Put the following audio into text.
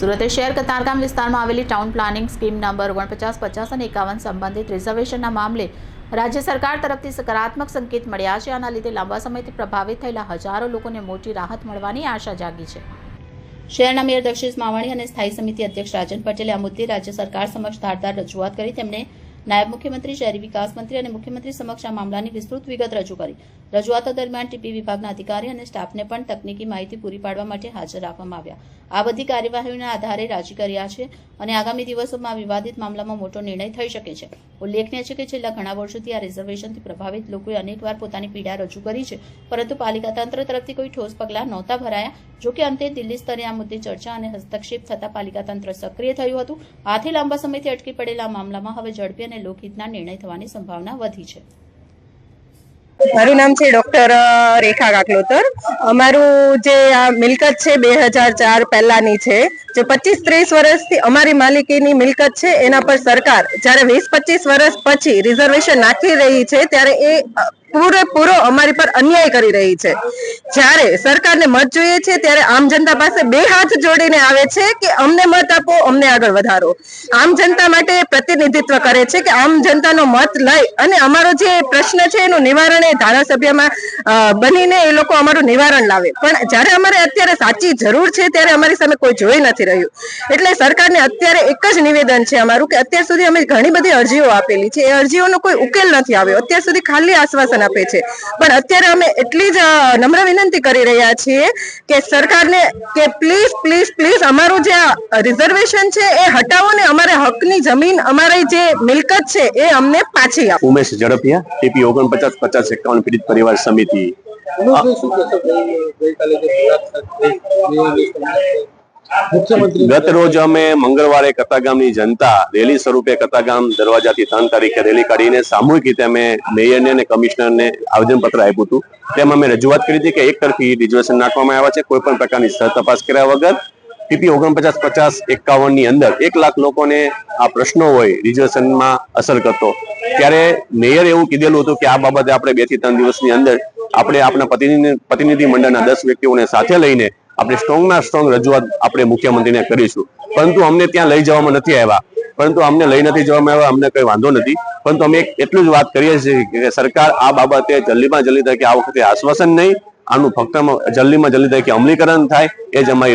સુરતે શહેર કતારગામ વિસ્તારમાં આવેલી ટાઉન પ્લાનિંગ સ્કીમ નંબર ઓગણપચાસ, પચાસ અને એકાવન સંબંધિત રિઝર્વેશનના મામલે રાજ્ય સરકાર તરફથી સકારાત્મક સંકેત મળ્યા છે. આના લીધે લાંબા સમયથી પ્રભાવિત થયેલા હજારો લોકોને મોટી રાહત મળવાની આશા જાગી છે. શહેરના મેયર દક્ષિશ માવાણી અને સ્થાયી સમિતિ અધ્યક્ષ રાજન પટેલે આ મુદ્દે રાજ્ય સરકાર સમક્ષ ધારદાર રજૂઆત કરી. તેમણે નાયબ મુખ્યમંત્રી, શહેરી વિકાસ મંત્રી અને મુખ્યમંત્રી સમક્ષ આ મામલાની વિસ્તૃત વિગત રજૂ કરી. રજૂઆતો દરમિયાન ટીપી વિભાગના અધિકારી અને સ્ટાફને પણ તકનીકી માહિતી પૂરી પાડવા માટે હાજર રાખવામાં આવ્યા. આ બધી કાર્યવાહીઓના આધારે રાજી કર્યા છે અને આગામી દિવસોમાં વિવાદિત મામલામાં મોટો નિર્ણય થઈ શકે છે. ઉલ્લેખનીય છે કે છેલ્લા ઘણા વર્ષોથી આ રિઝર્વેશનથી પ્રભાવિત લોકોએ અનેકવાર પોતાની પીડા રજૂ કરી છે, પરંતુ પાલિકા તંત્ર તરફથી કોઈ ઠોસ પગલાં નહોતા ભરાયા. જોકે અંતે દિલ્હી સ્તરે આ મુદ્દે ચર્ચા અને હસ્તક્ષેપ થતાં પાલિકા તંત્ર સક્રિય થયું હતું. આથી લાંબા સમયથી અટકી પડેલા મામલામાં હવે ઝડપી અને લોકહિતના નિર્ણય થવાની સંભાવના વધી છે. મારું નામ છે ડોક્ટર રેખા કાકલોતર અમારું જે આ મિલકત છે બે હજાર ચાર પહેલાની છે, જે પચીસ ત્રીસ વર્ષથી અમારી માલિકીની મિલકત છે, એના પર સરકાર જ્યારે વીસ પચીસ વર્ષ પછી રિઝર્વેશન નાખી રહી છે, ત્યારે એ પૂરેપૂરો અમારી પર અન્યાય કરી રહી છે. જ્યારે સરકારને મત જોઈએ છે, ત્યારે આમ જનતા પાસે બે હાથ જોડીને આવે છે કે અમને મત આપો, અમને આગળ વધારો. આમ જનતા માટે પ્રતિનિધિત્વ કરે છે કે આમ જનતાનો મત લઈ અને અમારો જે પ્રશ્ન છે, એનું નિવારણ એ ધારાસભ્યમાં બનીને એ લોકો અમારું નિવારણ લાવે. પણ જ્યારે અમારે અત્યારે સાચી જરૂર છે, ત્યારે અમારી સામે કોઈ જોઈ નથી રહ્યું. એટલે સરકારને અત્યારે એક જ નિવેદન છે અમારું કે અત્યાર સુધી અમે ઘણી બધી અરજીઓ આપેલી છે. એ અરજીઓનો કોઈ ઉકેલ નથી આવ્યો. અત્યાર સુધી ખાલી આશ્વાસન આપે છે. પણ અત્યારે અમે એટલી જ નમ્ર વિનંતી કરી રહ્યા છીએ કે સરકારને કે પ્લીઝ પ્લીઝ પ્લીઝ અમારું જે રિઝર્વેશન છે એ હટાવો ને અમારે હકની જમીન અમારી જે મિલકત છે એ અમને પાછી આપો. ઉમેશ ઝડપિયા ટીપી ઓગણપચાસ પચાસ એકાવન પીડિત પરિવાર સમિતિ. ગઈકાલે ગત રોજ અમે મંગળવારે કતાગામની જનતા રેલી સ્વરૂપે કતાગામ દરવાજાથી ત્રણ તારીખે રેલી કાઢીને સામૂહિક રીતે અમે મેયરને અને કમિશનરને આવેદનપત્ર આપ્યું હતું. તેમાં અમે રજૂઆત કરી હતી કે એક તરફી રિઝર્વેશન નાખવામાં આવ્યા છે કોઈ પણ પ્રકારની સહ તપાસ કર્યા વગર. પીપી ઓગણપચાસ પચાસ એકાવનની અંદર એક લાખ લોકોને આ પ્રશ્નો હોય રિઝર્વેશનમાં અસર કરતો. ત્યારે મેયર એવું કીધેલું હતું કે આ બાબતે આપણે બેથી ત્રણ દિવસની અંદર આપણે આપણા પ્રતિનિધિ પ્રતિનિધિ મંડળના દસ વ્યક્તિઓને સાથે લઈને આપણે સ્ટ્રોંગના સ્ટ્રોંગ રજૂઆત આપણે મુખ્યમંત્રીને કરીશું. પરંતુ અમને ત્યાં લઈ જવામાં નથી આવ્યા. પરંતુ અમને લઈ નથી જવામાં આવ્યા, અમને કઈ વાંધો નથી. પરંતુ અમે એટલું જ વાત કરીએ છીએ કે સરકાર આ બાબતે જલ્દીમાં જલ્દી તરીકે આ વખતે આશ્વાસન નહીં, આનું ફક્ત જલ્દીમાં જલ્દી તરીકે અમલીકરણ થાય, એ જ અમારી